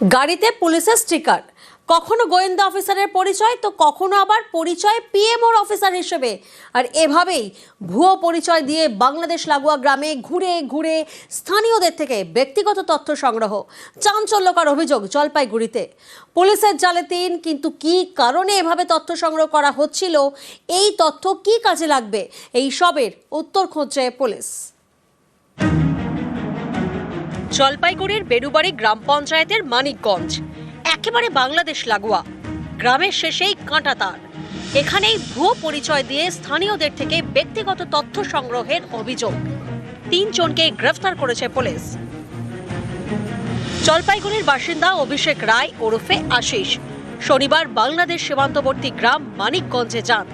গাড়িতে পুলিশের স্টিকার। কখনো গোয়েন্দা অফিসারের পরিচয়, তো কখনো আবার পরিচয় পিএমওর অফিসার হিসেবে। আর এভাবেই ভুয়ো পরিচয় দিয়ে বাংলাদেশ লাগোয়া গ্রামে ঘুরে ঘুরে স্থানীয়দের থেকে ব্যক্তিগত তথ্য সংগ্রহ, চাঞ্চল্যকর অভিযোগ জলপাইগুড়িতে। পুলিশের জালে তিন, কিন্তু কি কারণে এভাবে তথ্য সংগ্রহ করা হচ্ছিল, এই তথ্য কি কাজে লাগবে, এই সবের উত্তর খুঁজছে পুলিশ। জলপাইগুড়ির বেরুবাড়ি গ্রাম পঞ্চায়েতের মানিকগঞ্জ। একেবারে বাংলাদেশ লাগোয়া। গ্রামের শেষেই কাঁটাতার এখানেই ভুয়ো পরিচয় দিয়ে স্থানীয়দের থেকে ব্যক্তিগত তথ্য সংগ্রহের অভিযোগ। তিনজনকে গ্রেফতার করেছে পুলিশ। জলপাইগুড়ির বাসিন্দা অভিষেক রায় ওরফে আশিস। শনিবার বাংলাদেশ সীমান্তবর্তী গ্রাম মানিকগঞ্জে যান।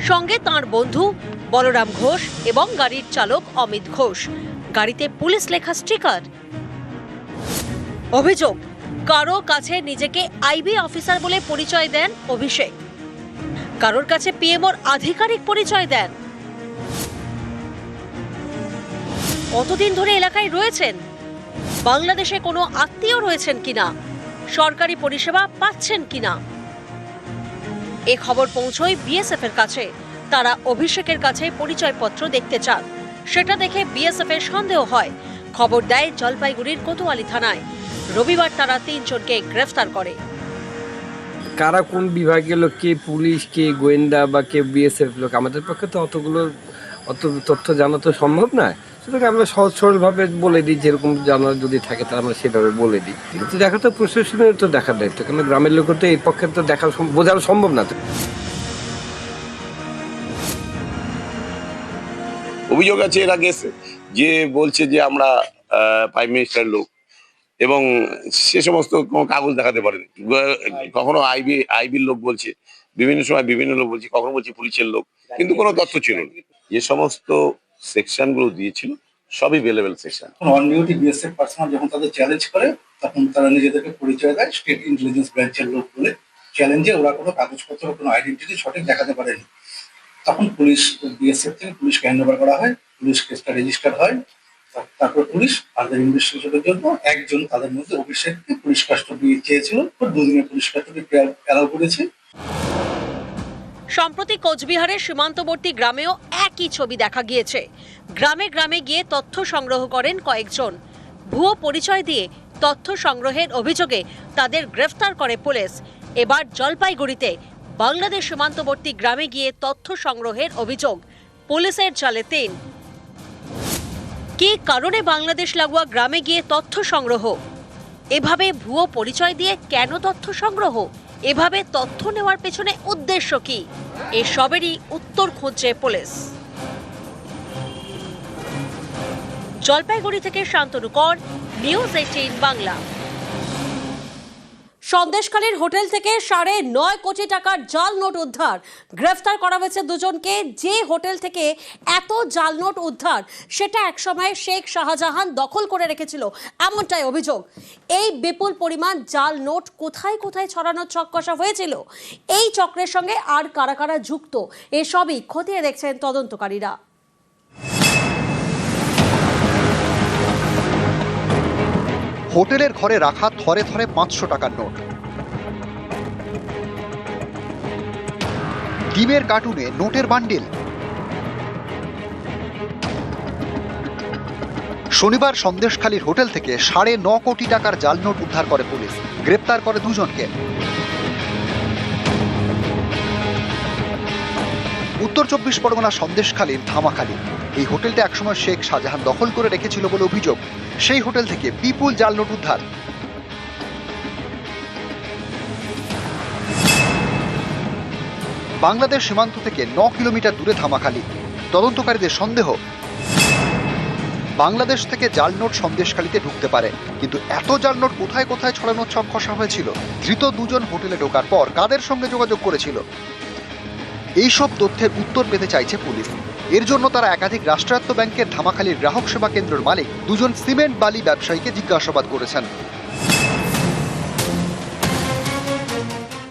সঙ্গে তার বন্ধু বলরাম ঘোষ এবং গাড়ির চালক অমিত ঘোষ। গাড়িতে পুলিশ লেখা স্টিকার অভিযোগ, কারও কাছে নিজেকে আইবি অফিসার বলে পরিচয় দেন অভিষেক। কারোর কাছে পিএমওর আধিকারিক পরিচয় দেন। কতদিন ধরে এলাকায় রয়েছেন? বাংলাদেশে কোনো আত্মীয় রয়েছেন কিনা? সরকারি পরিষেবা পাচ্ছেন কিনা? এ খবর পৌঁছয় বিএসএফ এর কাছে। তারা অভিষেকের কাছে পরিচয়পত্র দেখতে চান। সেটা দেখে বিএসএফ এর সন্দেহ হয়। খবর দেয় জলপাইগুড়ির কোতোয়ালি থানায়। রবিবার তারা তিনজনকে গ্রেফতার করে। কারা কোন বিভাগের লোক কে পুলিশ কে গোয়েন্দা বা কে বিএসএফ লোক? আমাদের পক্ষে তো অতগুলো অত তথ্য জানা তো সম্ভব না সুতরাং আমরা সহজ সরলভাবে বলে দিই যেরকম জানার যদি থাকে তা আমরা সেভাবে বলে দিই। কিন্তু দেখা তো প্রশাসনের তো দেখার দায়িত্ব কারণ গ্রামের লোকের তো এই পক্ষে তো দেখা বোঝানো সম্ভব না তো। অভিযোগ আছে এর আগে যে বলছে যে আমরা প্রাইম মিনিস্টার লোক। এবং সে সমস্ত কোনো কাগজ দেখাতে পারেনি। কখনো আইবি, আইবির লোক বলছে, বিভিন্ন সময় বিভিন্ন লোক বলছে, কখনো বলছে পুলিশের লোক, কিন্তু কোনো তথ্য ছিল না। যে সমস্ত সেকশনগুলো দিয়েছিল, সবই বেলেবেল সেকশন অন বিএসএফ পার্সোনাল যখন তাদের চ্যালেঞ্জ করে, তখন তারা নিজেদেরকে পরিচয় দেয় স্টেট ইন্টেলিজেন্স ব্রাঞ্চের লোক বলে চ্যালেঞ্জে ওরা কোনো কাগজপত্র কোনো আইডেন্টিটি সঠিক দেখাতে পারেনি। তখন পুলিশ বিএসএফ থেকে পুলিশকে হ্যান্ড করা হয় পুলিশ কেসটা রেজিস্টার হয়। তারপর পুলিশ ফার্দার ইনভেস্টিগেশনের জন্য একজন তাদের মধ্যে অভিষেককে পুলিশ কাস্টডি চেয়েছিল। দুদিনের পুলিশ কাস্টডি অ্যালাউ করেছে। সম্প্রতি কোচবিহারের সীমান্তবর্তী গ্রামেও একই ছবি দেখা গিয়েছে। গ্রামে গ্রামে গিয়ে তথ্য সংগ্রহ করেন কয়েকজন। ভুয়ো পরিচয় দিয়ে তথ্য সংগ্রহের অভিযোগে তাদের গ্রেফতার করে পুলিশ। এবার জলপাইগুড়িতে বাংলাদেশ সীমান্তবর্তী গ্রামে গিয়ে তথ্য সংগ্রহের অভিযোগ। পুলিশের জালে তিন। কী কারণে বাংলাদেশ লাগোয়া গ্রামে গিয়ে তথ্য সংগ্রহ? এভাবে ভুয়ো পরিচয় দিয়ে কেন তথ্য সংগ্রহ? এভাবে তথ্য নেওয়ার পেছনে উদ্দেশ্য কি? এসবেরই উত্তর খুঁজছে পুলিশ। জলপাইগুড়ি থেকে শান্তনু কর, নিউজ এইটিন বাংলা। সন্দেশখালীর হোটেল থেকে সাড়ে নয় কোটি টাকার জাল নোট উদ্ধার। গ্রেফতার করা হয়েছে দুজনকে। যে হোটেল থেকে এত জাল নোট উদ্ধার, সেটা একসময় শেখ শাহজাহান দখল করে রেখেছিল, এমনটাই অভিযোগ। এই বিপুল পরিমাণ জাল নোট কোথায় কোথায় ছড়ানোর চক্কসা হয়েছিল? এই চক্রের সঙ্গে আর কারা কারা যুক্ত? এসবই খতিয়ে দেখছেন তদন্তকারীরা। হোটেলের ঘরে রাখা থরে থরে পাঁচশো টাকার নোট। ডিমের কার্টুনে নোটের বান্ডিল। শনিবার সন্দেশখালীর হোটেল থেকে সাড়ে ন কোটি টাকার জাল নোট উদ্ধার করে পুলিশ। গ্রেপ্তার করে দুজনকে। উত্তর চব্বিশ পরগনা সন্দেশখালীর ধামাখালী। এই হোটেলটা একসময় শেখ শাহজাহান দখল করে রেখেছিল বলে অভিযোগ। সেই হোটেল থেকে বিপুল জাল নোট উদ্ধার। বাংলাদেশ সীমান্ত থেকে ন কিলোমিটার দূরে ধামাখালী। তদন্তকারীদের সন্দেহ, বাংলাদেশ থেকে জাল নোট সন্দেশখালীতে ঢুকতে পারে। কিন্তু এত জাল নোট কোথায় কোথায় ছড়ানোর ছক হয়েছিল? ধৃত দুজন হোটেলে ঢোকার পর কাদের সঙ্গে যোগাযোগ করেছিল? এইসব তথ্যের উত্তর পেতে চাইছে পুলিশ। এর জন্য তারা একাধিক রাষ্ট্রায়ত্ত ব্যাংকের ধামাখালীর গ্রাহক সেবা কেন্দ্রের মালিক দুজন সিমেন্ট বালি ব্যবসায়ীকে জিজ্ঞাসাবাদ করেছেন।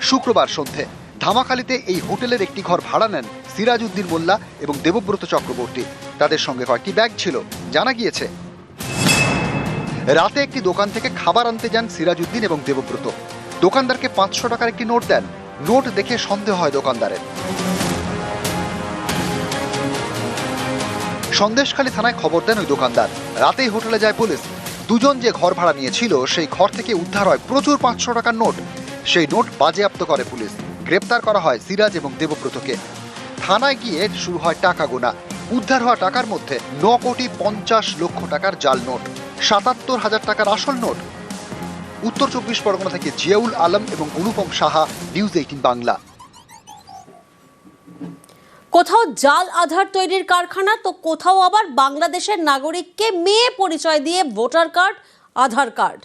শুক্রবার সন্ধে ধামাখালীতে এই হোটেলের একটি ঘর ভাড়া নেন সিরাজ উদ্দিন মোল্লা এবং দেবব্রত চক্রবর্তী। তাদের সঙ্গে কয়েকটি ব্যাগ ছিল, জানা গিয়েছে। রাতে একটি দোকান থেকে খাবার আনতে যান সিরাজউদ্দিন এবং দেবব্রত। দোকানদারকে পাঁচশো টাকার একটি নোট দেন নোট দেখে সন্দেহ হয় দোকানদারের। সন্দেশখালী থানায় খবর দেন ওই দোকানদার। রাতেই হোটেলে যায় পুলিশ। দুজন যে ঘর ভাড়া নিয়েছিল, সেই ঘর থেকে উদ্ধার হয় প্রচুর পাঁচশো টাকার নোট। সেই নোট বাজেয়াপ্ত করে পুলিশ। গ্রেপ্তার করা হয় সিরাজ এবং দেবব্রতকে। থানায় গিয়ে শুরু হয় টাকা গোনা। উদ্ধার হওয়া টাকার মধ্যে ন কোটি পঞ্চাশ লক্ষ টাকার জাল নোট, সাতাত্তর হাজার টাকার আসল নোট উত্তর চব্বিশ পরগনা থেকে জিয়াউল আলম এবং অনুপম সাহা, নিউজ এইটিন বাংলা। কোথাও জাল আধার তৈরির কারখানা, তো কোথাও আবার বাংলাদেশের নাগরিককে মেয়ে পরিচয় দিয়ে voter card, Aadhaar card.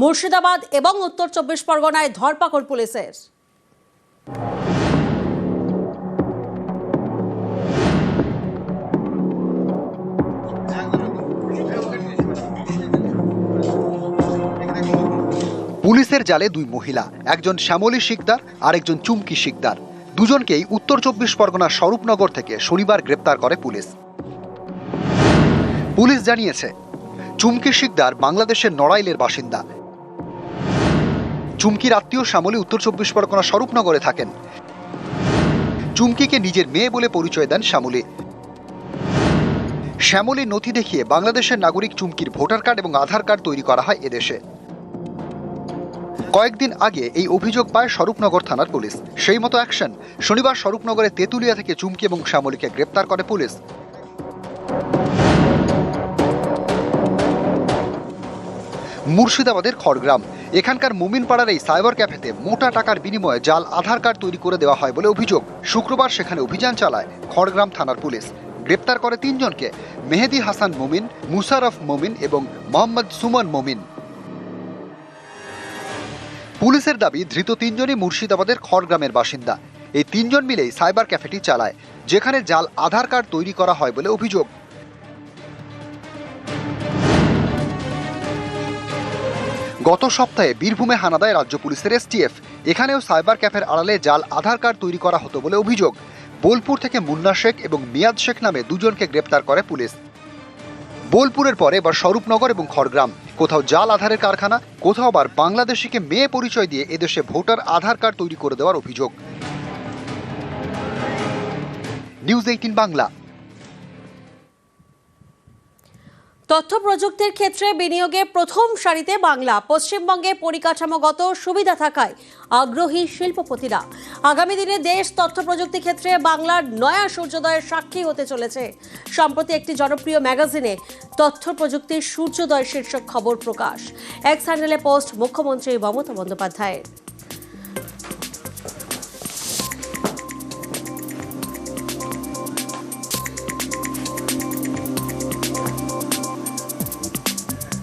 Murshidabad এবং উত্তর চব্বিশ পরগনায় ধরপাকড় পুলিশের। পুলিশের জালে দুই মহিলা, একজন শ্যামলী শিকদার আর একজন চুমকি শিকদার। দুজনকেই উত্তর চব্বিশ পরগনার স্বরূপনগর থেকে শনিবার গ্রেপ্তার করে পুলিশ। পুলিশ জানিয়েছে, চুমকি শিকদার বাংলাদেশের নড়াইলের বাসিন্দা। চুমকির আত্মীয় শ্যামলী উত্তর চব্বিশ পরগনা স্বরূপনগরে থাকেন। চুমকিকে নিজের মেয়ে বলে পরিচয় দেন শ্যামলী। শ্যামলী নথি দেখিয়ে বাংলাদেশের নাগরিক চুমকির ভোটার কার্ড এবং আধার কার্ড তৈরি করা হয় এদেশে। কয়েকদিন আগে এই অভিযোগ পায় স্বরূপনগর থানার পুলিশ। সেই মতো অ্যাকশন শনিবার স্বরূপনগরে তেঁতুলিয়া থেকে চুমকি এবং শ্যামলীকে গ্রেপ্তার করে পুলিশ। মুর্শিদাবাদের খড়গ্রাম। এখানকার মুমিনপাড়ার এই সাইবার ক্যাফেতে মোটা টাকার বিনিময়ে জাল, আধার কার্ড তৈরি করে দেওয়া হয় বলে অভিযোগ। শুক্রবার সেখানে অভিযান চালায় খড়গ্রাম থানার পুলিশ। গ্রেপ্তার করে তিনজনকে মেহেদি হাসান মোমিন মুসারফ মোমিন এবং মোহাম্মদ সুমন মোমিন। পুলিশের দাবি, ধৃত তিনজনই মুর্শিদাবাদের খড়গ্রামের বাসিন্দা। এই তিনজন মিলেই সাইবার ক্যাফেটি চালায়, যেখানে জাল আধার কার্ড তৈরি করা হয় বলে অভিযোগ। গত সপ্তাহে বীরভূমে হানা দেয় রাজ্য পুলিশের এসটিএফ, এখানেও সাইবার ক্যাফের আড়ালে জাল আধার কার্ড তৈরি করা হতো বলে অভিযোগ। বোলপুর থেকে মুন্না শেখ এবং মিয়াদ শেখ নামে দুজনকে গ্রেপ্তার করে পুলিশ। বোলপুরের পরে এবার স্বরূপনগর এবং খড়গ্রাম। কোথাও জাল আধারের কারখানা, কোথাও আবার বাংলাদেশিকে মেয়ে পরিচয় দিয়ে এদেশে ভোটার আধার কার্ড তৈরি করে দেওয়ার অভিযোগ। News eighteen Bangla. তথ্য প্রযুক্তির ক্ষেত্রে বিনিয়োগে প্রথম সারিতে বাংলা। পশ্চিমবঙ্গে পরিকাঠামোগত সুবিধা থাকায় আগ্রহী শিল্পপতিরা। আগামী দিনে দেশ তথ্য প্রযুক্তি ক্ষেত্রে বাংলার নয়া সূর্যোদয়ের সাক্ষী হতে চলেছে। সম্প্রতি একটি জনপ্রিয় ম্যাগাজিনে তথ্য প্রযুক্তির সূর্যোদয় শীর্ষক খবর প্রকাশ। এক্স হ্যান্ডেলে পোস্ট মুখ্যমন্ত্রী মমতা বন্দ্যোপাধ্যায়ের।